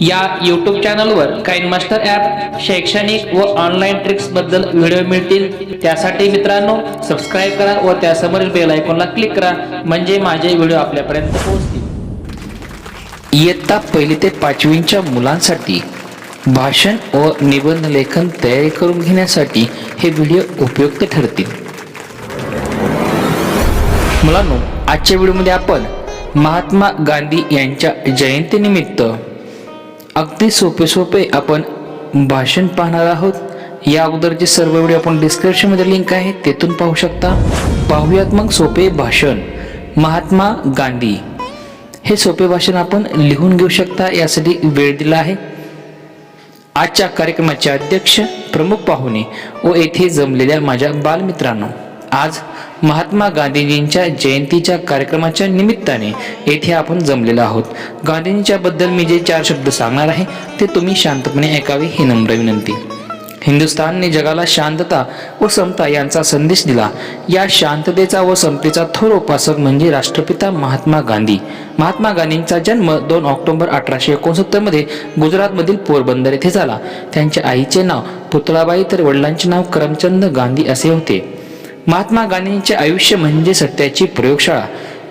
या यूट्यूब चॅनलवर Kine master app शैक्षणिक व ऑनलाईन ट्रिक्सबद्दल व्हिडिओ मिळतील. त्यासाठी मित्रांनो सबस्क्राईब करा व त्यासमोरील बेल आयकॉनला क्लिक करा. म्हणजे माझे व्हिडिओ आपल्यापर्यंत पोहोचतील. इयत्ता पहिली ते पाचवींच्या मुलांसाठी भाषण व निबंध लेखन तयारी करून घेण्यासाठी हे व्हिडिओ उपयुक्त ठरतील. मुलांनो आजच्या व्हिडिओमध्ये आपण महात्मा गांधी यांच्या जयंतीनिमित्त अगदी सोपे सोपे आपण भाषण पाहणार आहोत. या अगोदरचे सर्व व्हिडिओ आपण डिस्क्रिप्शनमध्ये लिंक आहे तेथून पाहू शकता. पाहूयात मग सोपे भाषण. महात्मा गांधी. हे सोपे भाषण आपण लिहून घेऊ शकता यासाठी वेळ दिला आहे. आजच्या कार्यक्रमाचे अध्यक्ष प्रमुख पाहुणे व येथे जमलेल्या माझ्या बालमित्रांनो. आज महात्मा गांधीजींच्या जयंतीच्या कार्यक्रमाच्या निमित्ताने येथे आपण जमलेलो आहोत. गांधीजींच्या बद्दल मी जे चार शब्द सांगणार आहे ते तुम्ही शांतपणे ऐकावे ही नम्र विनंती. हिंदुस्थानने जगाला शांतता व समता यांचा संदेश दिला. या शांततेचा व समतेचा थोर उपासक म्हणजे राष्ट्रपिता महात्मा गांधी. महात्मा गांधींचा जन्म दोन ऑक्टोबर अठराशे एकोणसत्तरमध्ये गुजरातमधील पोरबंदर येथे झाला. त्यांच्या आईचे नाव पुतळाबाई तर वडिलांचे नाव करमचंद गांधी असे होते. महात्मा गांधींचे आयुष्य म्हणजे सत्याची प्रयोगशाळा.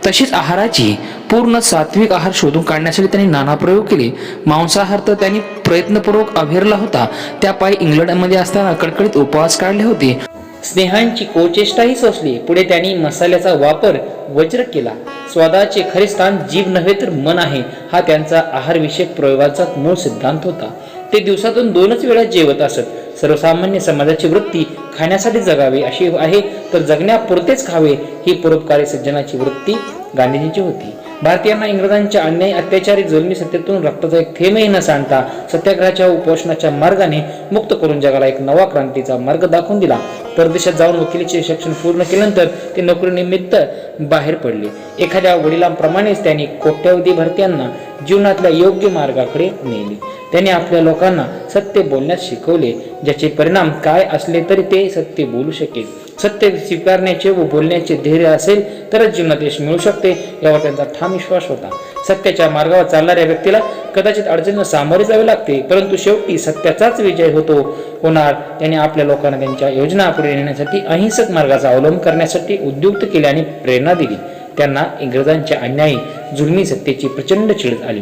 तशीच आहाराची पूर्ण सात्विक आहार शोधून काढण्यासाठी त्यांनी नाना प्रयोग केले. मांसाहार तर त्यांनी प्रयत्नपूर्वक अभिरला होता. त्या पायी इंग्लंडमध्ये असताना कडकडीत उपवास काढले होते. स्नेहांची कोचेष्टाही सोसली. पुढे त्यांनी मसाल्याचा वापर वज्र केला. स्वादाचे खरे स्थान जीव नव्हे तर मन आहे हा त्यांचा आहारविषयक प्रयोगाचा मूळ सिद्धांत होता. ते दिवसातून दोनच वेळा जेवत असत. सर्वसामान्य समाजाची वृत्ती खाण्यासाठी जगावी अशी आहे तर जगण्यापुरतेच खावे ही परोपकारी सज्जनाची वृत्ती गांधीजींची होती. भारतीयांना इंग्रजांच्या अन्यायी अत्याचारी जुलमी सत्तेतून रक्ताचा एक थेंबही न सांडता सत्याग्रहाच्या उपोषणाच्या मार्गाने मुक्त करून जगाला एक नवा क्रांतीचा मार्ग दाखवून दिला. परदेशात जाऊन वकिलीचे शिक्षण पूर्ण केल्यानंतर ते नोकरीनिमित्त बाहेर पडले. एखाद्या वडिलांप्रमाणेच त्यांनी कोट्यावधी भारतीयांना जीवनातल्या योग्य मार्गाकडे नेले. त्यांनी आपल्या लोकांना सत्य बोलण्यास शिकवले ज्याचे परिणाम काय असले तरी ते सत्य बोलू शकेल. सत्य स्वीकारण्याचे व बोलण्याचे धैर्य असेल तरच जीवनात यश मिळू शकते यावर त्यांचा ठाम विश्वास होता. सत्याच्या मार्गावर चालणाऱ्या व्यक्तीला कदाचित अडचणींना सामोरे जावे लागते परंतु शेवटी सत्याचाच विजय होतो. होणार त्यांनी आपल्या लोकांना त्यांच्या योजना पुढे नेण्यासाठी अहिंसक मार्गाचा अवलंब करण्यासाठी उद्युक्त केले आणि प्रेरणा दिली. त्यांना इंग्रजांच्या अन्यायी जुलमी सत्तेची प्रचंड चिड आली.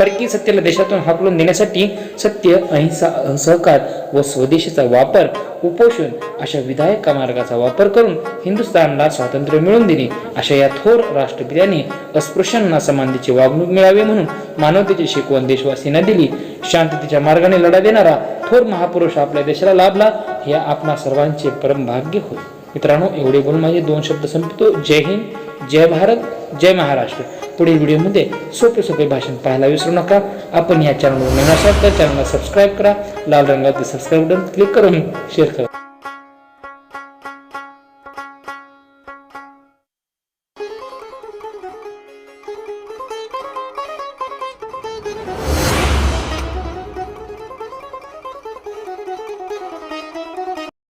परकीय सत्तेला देशातून हाकलून देण्यासाठी सत्य अहिंसा सहकार व स्वदेशीचा वापर उपोषण अशा विधायक मार्गाचा वापर करून हिंदुस्थानला स्वातंत्र्य मिळवून देणे अशा या थोर राष्ट्रपित्याने अस्पृश्यांना समानतेची वागणूक मिळावी म्हणून मानवतेची शिकवण देशवासींना दिली. शांततेच्या मार्गाने लढा देणारा थोर महापुरुष आपल्या देशाला लाभला हे आपणा सर्वांचे परम भाग्य होय. मित्रांनो एवढे बोलून माझे दोन शब्द संपतो. जय हिंद जय भारत जय महाराष्ट्र. पुढील व्हिडिओमध्ये सोपे सोपे भाषण पाहायला विसरू नका. आपण या चॅनलवर नवीन असाल तर चॅनलला सबस्क्राईब करा. लाल रंगाचे सबस्क्राईब बटन क्लिक करून शेअर करा.